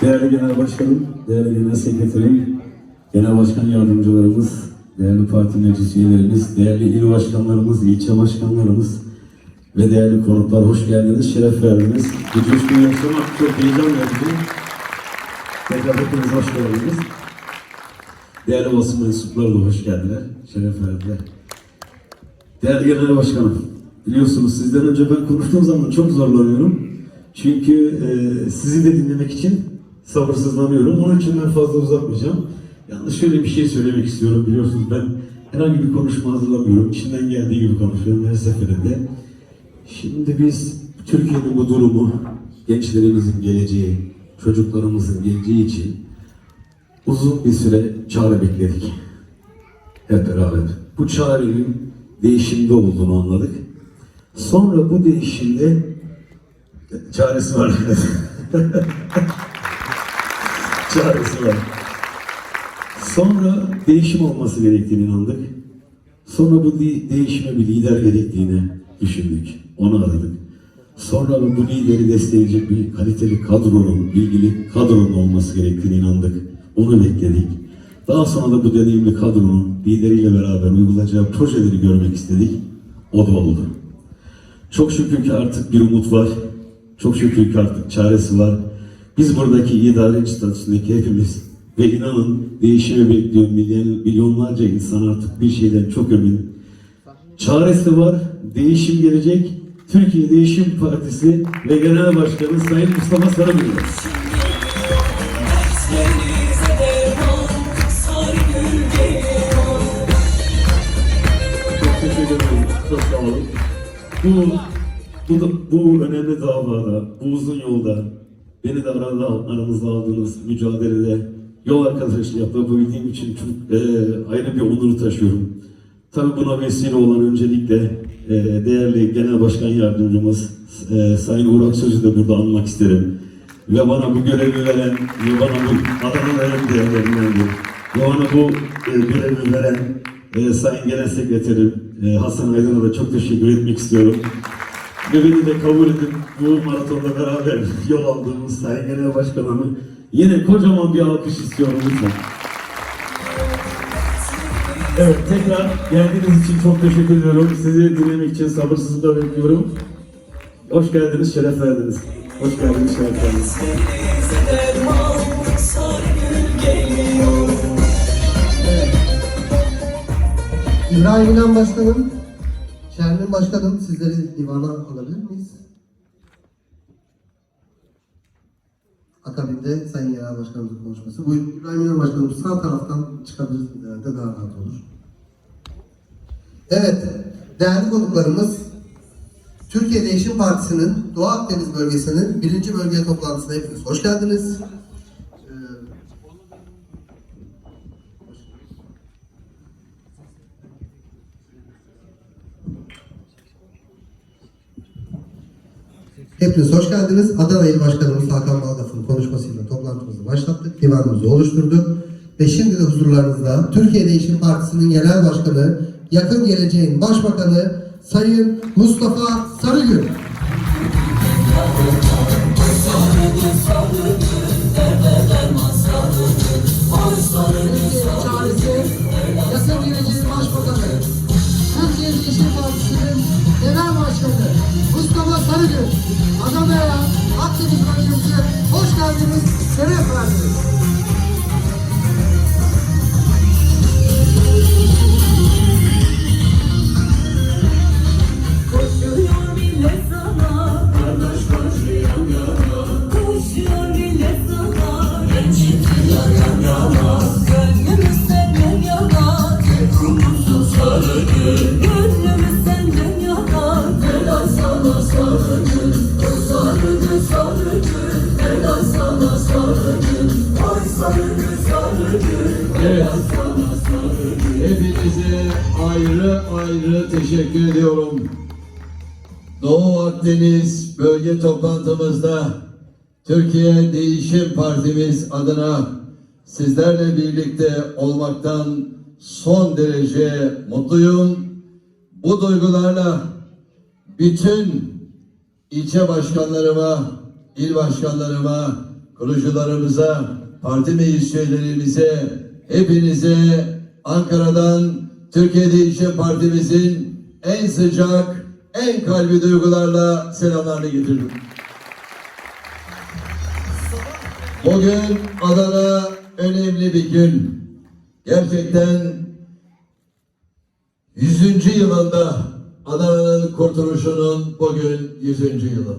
Değerli Genel Başkanım, değerli Genel Sekreterim, Genel Başkan Yardımcılarımız, değerli parti meclis değerli il başkanlarımız, ilçe başkanlarımız ve değerli konuklar hoş geldiniz, şeref verdiniz. Bu coşkuyu yaşamak çok heyecan verici. Tekrar hepiniz hoş geldiniz. Değerli basın mensupları da hoş geldiler, şeref verdiler. Değerli Genel Başkanım, biliyorsunuz sizden önce ben konuştuğum zaman çok zorlanıyorum. Çünkü e, sizi de dinlemek için sabırsızlanıyorum. Onun için ben fazla uzatmayacağım. Yalnız şöyle bir şey söylemek istiyorum. Biliyorsunuz ben herhangi bir konuşma hazırlamıyorum. İçinden geldiği gibi konuşuyorum her seferinde. Şimdi biz Türkiye'nin bu durumu, gençlerimizin geleceği, çocuklarımızın geleceği için uzun bir süre çare bekledik. Hep beraber. Bu çarenin değişimde olduğunu anladık. Sonra bu değişimde çaresi var. var. Sonra değişim olması gerektiğini inandık. Sonra bu de- değişime bir lider gerektiğini düşündük. Onu aradık. Sonra bu lideri destekleyecek bir kaliteli kadronun, bilgili kadronun olması gerektiğini inandık. Onu bekledik. Daha sonra da bu deneyimli kadronun lideriyle beraber uygulayacağı projeleri görmek istedik. O da oldu. Çok şükür ki artık bir umut var. Çok şükür ki artık çaresi var. Biz buradaki idareci statüsündeki hepimiz ve inanın değişimi bekleyen milyon, milyonlarca insan artık bir şeyden çok emin. Çaresi var, değişim gelecek. Türkiye Değişim Partisi ve Genel Başkanı Sayın Mustafa Sarıgül. Bu, bu, bu önemli davada, bu uzun yolda beni de arada, aranızda aldığınız mücadelede yol arkadaşı yapabildiğim için çok e, ayrı bir onuru taşıyorum. Tabii buna vesile olan öncelikle e, değerli Genel Başkan Yardımcımız e, Sayın Uğrak Sözü de burada anmak isterim. Ve bana bu görevi veren, ve bana bu adamı veren değerlerindendir. Ve bana bu e, görevi veren e, Sayın Genel Sekreterim e, Hasan Aydın'a da çok teşekkür etmek istiyorum. Beni de kabul edip bu maratonda beraber yol aldığımız Sayın Genel Başkanımı yine kocaman bir alkış istiyorum lütfen. Evet tekrar geldiğiniz için çok teşekkür ediyorum. Sizi dinlemek için sabırsızlıkla bekliyorum. Hoş geldiniz, şeref verdiniz. Hoş geldiniz, şeref verdiniz. İbrahim İnan Başkanım, Şermin Başkanım sizleri divana alabilir miyiz? Akabinde Sayın Genel Başkanımızın konuşması. Bu İbrahim İnan Başkanım sağ taraftan çıkabilirsiniz herhalde daha rahat olur. Evet, değerli konuklarımız, Türkiye Değişim Partisi'nin Doğu Akdeniz bölgesinin birinci bölge toplantısına hepiniz hoş geldiniz. Hepiniz hoş geldiniz. Adana İl Başkanımız Hakan Balgaf'ın konuşmasıyla toplantımızı başlattık. Divanımızı oluşturduk. Ve şimdi de huzurlarınızda Türkiye Değişim Partisi'nin Genel Başkanı, yakın geleceğin Başbakanı Sayın Mustafa Sarıgül. Hoş geldiniz, şeref verdiniz. Akdeniz bölge toplantımızda Türkiye Değişim Partimiz adına sizlerle birlikte olmaktan son derece mutluyum. Bu duygularla bütün ilçe başkanlarıma, il başkanlarıma, kurucularımıza, parti meclis üyelerimize, hepinize Ankara'dan Türkiye Değişim Partimizin en sıcak, en kalbi duygularla selamlarını getirdim. Bugün Adana önemli bir gün. Gerçekten 100. yılında Adana'nın kurtuluşunun bugün 100. yılı.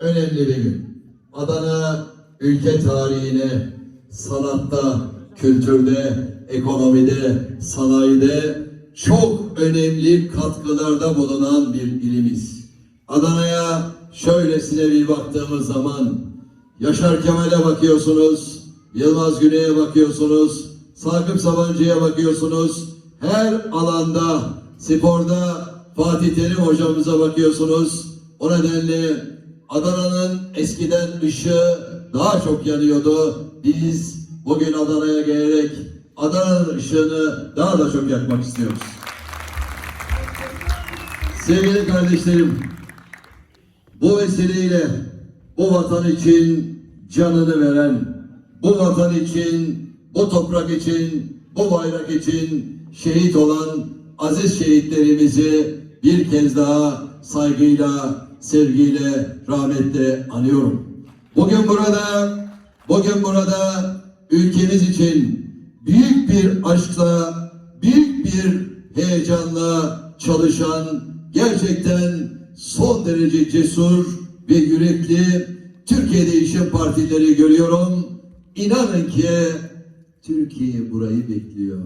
Önemli bir gün. Adana ülke tarihine sanatta, kültürde, ekonomide, sanayide çok önemli katkılarda bulunan bir ilimiz. Adana'ya şöylesine bir baktığımız zaman Yaşar Kemal'e bakıyorsunuz, Yılmaz Güney'e bakıyorsunuz, Sakıp Sabancı'ya bakıyorsunuz. Her alanda, sporda Fatih Terim hocamıza bakıyorsunuz. O nedenle Adana'nın eskiden ışığı daha çok yanıyordu. Biz bugün Adana'ya gelerek Adana'nın ışığını daha da çok yakmak istiyoruz. Sevgili kardeşlerim, bu vesileyle bu vatan için canını veren, bu vatan için, bu toprak için, bu bayrak için şehit olan aziz şehitlerimizi bir kez daha saygıyla, sevgiyle, rahmetle anıyorum. Bugün burada, bugün burada ülkemiz için büyük bir aşkla, büyük bir heyecanla çalışan gerçekten son derece cesur ve yürekli Türkiye Değişim Partileri görüyorum. İnanın ki Türkiye burayı bekliyor.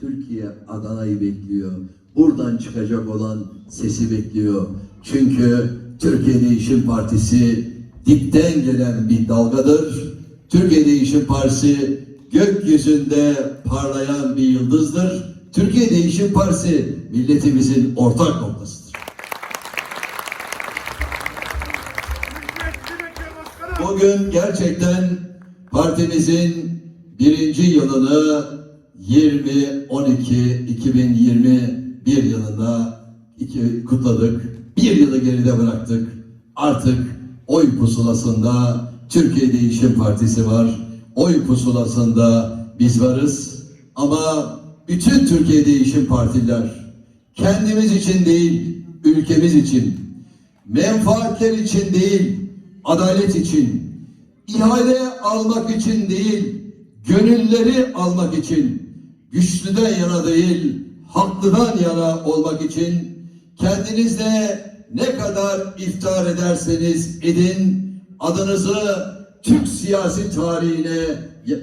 Türkiye Adana'yı bekliyor. Buradan çıkacak olan sesi bekliyor. Çünkü Türkiye Değişim Partisi dipten gelen bir dalgadır. Türkiye Değişim Partisi gökyüzünde parlayan bir yıldızdır. Türkiye Değişim Partisi milletimizin ortak noktasıdır. Bugün gerçekten partimizin birinci yılını 20-12-2021 yılında iki kutladık. Bir yılı geride bıraktık. Artık oy pusulasında Türkiye Değişim Partisi var. Oy pusulasında biz varız. Ama bütün Türkiye Değişim Partiler kendimiz için değil, ülkemiz için, menfaatler için değil, adalet için, ihale almak için değil, gönülleri almak için, güçlüden yana değil, haklıdan yana olmak için, kendinizde ne kadar iftihar ederseniz edin, adınızı Türk siyasi tarihine,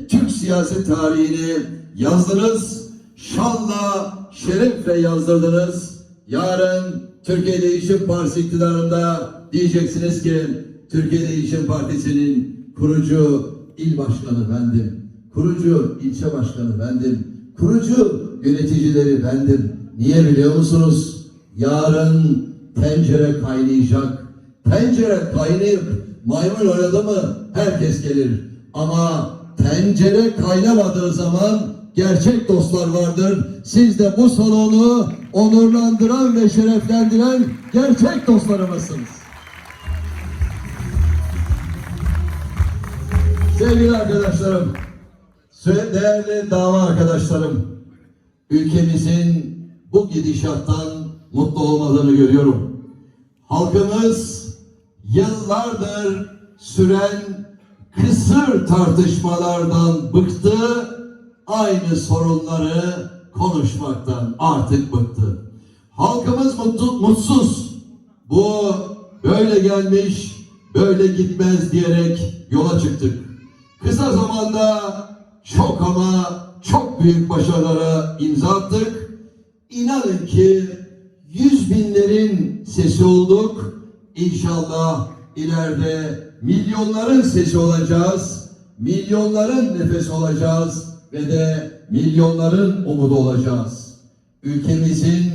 Türk siyasi tarihine yazdınız, şanla, şerefle yazdırdınız. Yarın Türkiye Değişim Partisi iktidarında diyeceksiniz ki Türkiye Değişim Partisi'nin kurucu il başkanı bendim. Kurucu ilçe başkanı bendim. Kurucu yöneticileri bendim. Niye biliyor musunuz? Yarın tencere kaynayacak. Tencere kaynayıp maymun oynadı mı herkes gelir. Ama tencere kaynamadığı zaman gerçek dostlar vardır. Siz de bu salonu onurlandıran ve şereflendiren gerçek dostlarımızsınız. Sevgili arkadaşlarım, değerli dava arkadaşlarım, ülkemizin bu gidişattan mutlu olmadığını görüyorum. Halkımız yıllardır süren kısır tartışmalardan bıktı, aynı sorunları konuşmaktan artık bıktı. Halkımız mutlu, mutsuz. Bu böyle gelmiş, böyle gitmez diyerek yola çıktık. Kısa zamanda çok ama çok büyük başarılara imza attık. İnanın ki yüz binlerin sesi olduk. İnşallah ileride milyonların sesi olacağız. Milyonların nefesi olacağız ve de milyonların umudu olacağız. Ülkemizin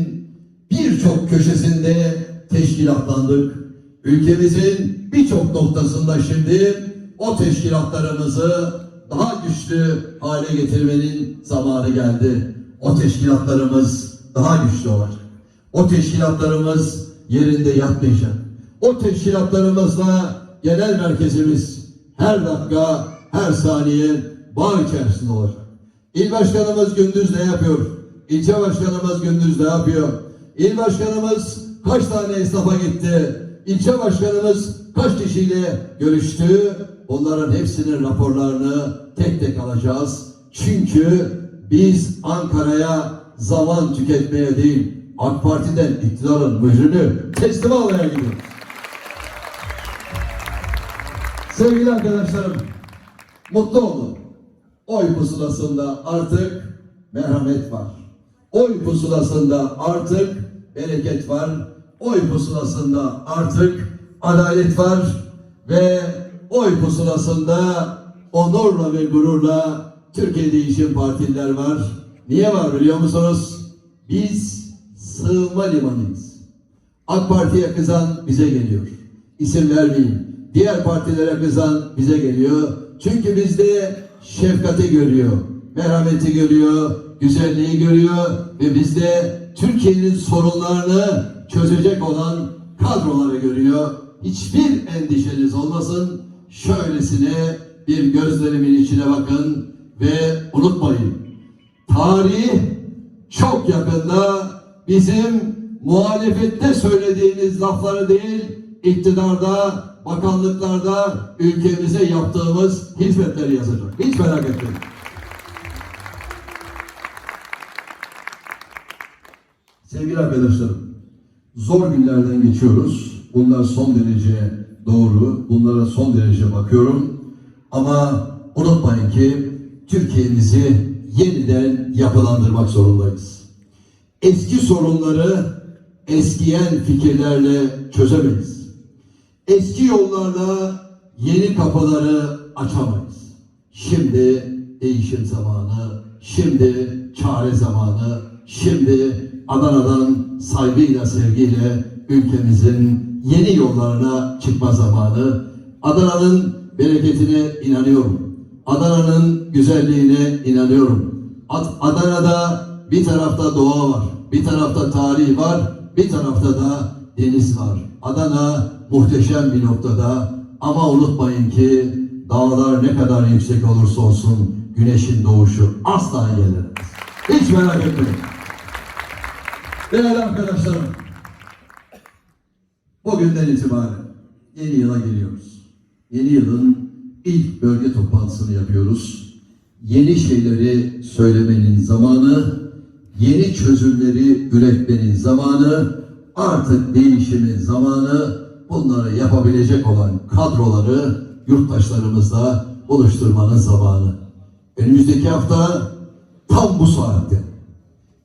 birçok köşesinde teşkilatlandık. Ülkemizin birçok noktasında şimdi o teşkilatlarımızı daha güçlü hale getirmenin zamanı geldi. O teşkilatlarımız daha güçlü olacak. O teşkilatlarımız yerinde yatmayacak. O teşkilatlarımızla genel merkezimiz her dakika her saniye bağ içerisinde olacak. İl başkanımız gündüz ne yapıyor? İlçe başkanımız gündüz ne yapıyor? İl başkanımız kaç tane esnafa gitti? İlçe başkanımız kaç kişiyle görüştü? Onların hepsinin raporlarını tek tek alacağız. Çünkü biz Ankara'ya zaman tüketmeye değil, AK Parti'den iktidarın mührünü teslim almaya gidiyoruz. Sevgili arkadaşlarım, mutlu olun. Oy pusulasında artık merhamet var. Oy pusulasında artık bereket var. Oy pusulasında artık adalet var. Ve oy pusulasında onurla ve gururla Türkiye Değişim Partililer var. Niye var biliyor musunuz? Biz sığınma limanıyız. AK Parti'ye kızan bize geliyor. İsim vermeyeyim. Diğer partilere kızan bize geliyor. Çünkü bizde şefkati görüyor, merhameti görüyor, güzelliği görüyor ve bizde Türkiye'nin sorunlarını çözecek olan kadroları görüyor. Hiçbir endişeniz olmasın. Şöylesine bir gözlerimin içine bakın ve unutmayın. Tarih çok yakında bizim muhalefette söylediğimiz lafları değil, iktidarda, bakanlıklarda ülkemize yaptığımız hizmetleri yazacak. Hiç merak etmeyin. Sevgili arkadaşlarım, zor günlerden geçiyoruz. Bunlar son derece doğru. Bunlara son derece bakıyorum. Ama unutmayın ki Türkiye'mizi yeniden yapılandırmak zorundayız. Eski sorunları eskiyen fikirlerle çözemeyiz. Eski yollarla yeni kapıları açamayız. Şimdi değişim zamanı, şimdi çare zamanı, şimdi Adana'dan saygıyla, sevgiyle ülkemizin yeni yollarına çıkma zamanı. Adana'nın bereketine inanıyorum. Adana'nın güzelliğine inanıyorum. Ad- Adana'da bir tarafta doğa var, bir tarafta tarih var, bir tarafta da deniz var. Adana muhteşem bir noktada ama unutmayın ki dağlar ne kadar yüksek olursa olsun güneşin doğuşu asla engellenemez. Hiç merak etmeyin. Değerli arkadaşlarım, bugünden itibaren yeni yıla giriyoruz. Yeni yılın ilk bölge toplantısını yapıyoruz. Yeni şeyleri söylemenin zamanı, yeni çözümleri üretmenin zamanı, artık değişimin zamanı, bunları yapabilecek olan kadroları yurttaşlarımızla oluşturmanın zamanı. Önümüzdeki hafta tam bu saatte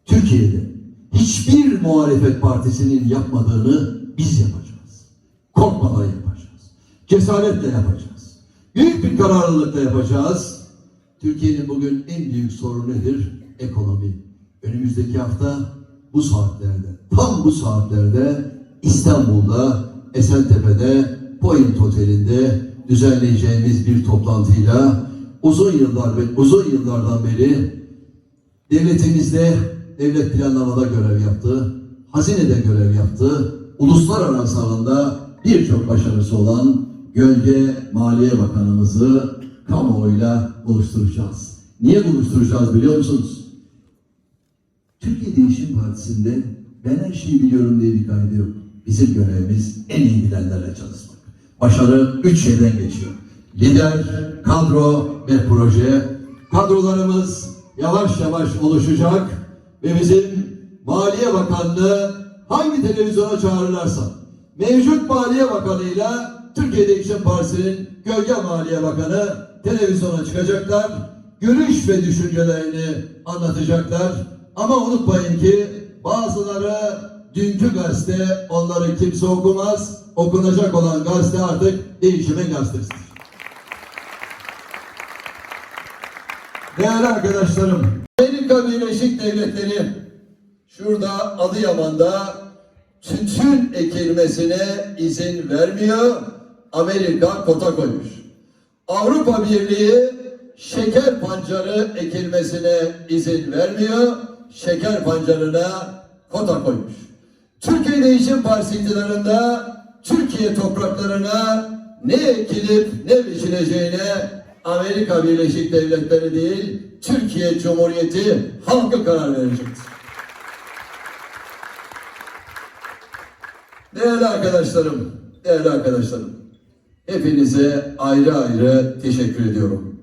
Türkiye'de hiçbir muhalefet partisinin yapmadığını biz yapacağız. Korkmadan yapacağız. Cesaretle yapacağız. Büyük bir kararlılıkla yapacağız. Türkiye'nin bugün en büyük sorunu nedir? Ekonomi. Önümüzdeki hafta bu saatlerde, tam bu saatlerde İstanbul'da, Esentepe'de, Point Oteli'nde düzenleyeceğimiz bir toplantıyla uzun yıllar ve uzun yıllardan beri devletimizde devlet planlamada görev yaptı, hazinede görev yaptı, uluslararası alanda birçok başarısı olan Gölge Maliye Bakanımızı kamuoyuyla buluşturacağız. Niye buluşturacağız biliyor musunuz? Türkiye Değişim Partisi'nde ben her şeyi biliyorum diye bir kaydı yok. Bizim görevimiz en iyi bilenlerle çalışmak. Başarı üç şeyden geçiyor. Lider, kadro ve proje. Kadrolarımız yavaş yavaş oluşacak ve bizim Maliye Bakanlığı hangi televizyona çağırırlarsa mevcut Maliye Bakanı'yla Türkiye Değişim Partisi'nin Gölge Maliye Bakanı televizyona çıkacaklar. Görüş ve düşüncelerini anlatacaklar. Ama unutmayın ki bazıları dünkü gazete onları kimse okumaz. Okunacak olan gazete artık değişimin gazetesidir. Değerli arkadaşlarım, Amerika Birleşik Devletleri şurada Adıyaman'da tütün ekilmesine izin vermiyor. Amerika kota koymuş. Avrupa Birliği şeker pancarı ekilmesine izin vermiyor. Şeker pancarına kota koymuş. Türkiye Değişim Partisi Türkiye topraklarına ne ekilip ne biçileceğine Amerika Birleşik Devletleri değil, Türkiye Cumhuriyeti halkı karar verecektir. Değerli arkadaşlarım, değerli arkadaşlarım, hepinize ayrı ayrı teşekkür ediyorum.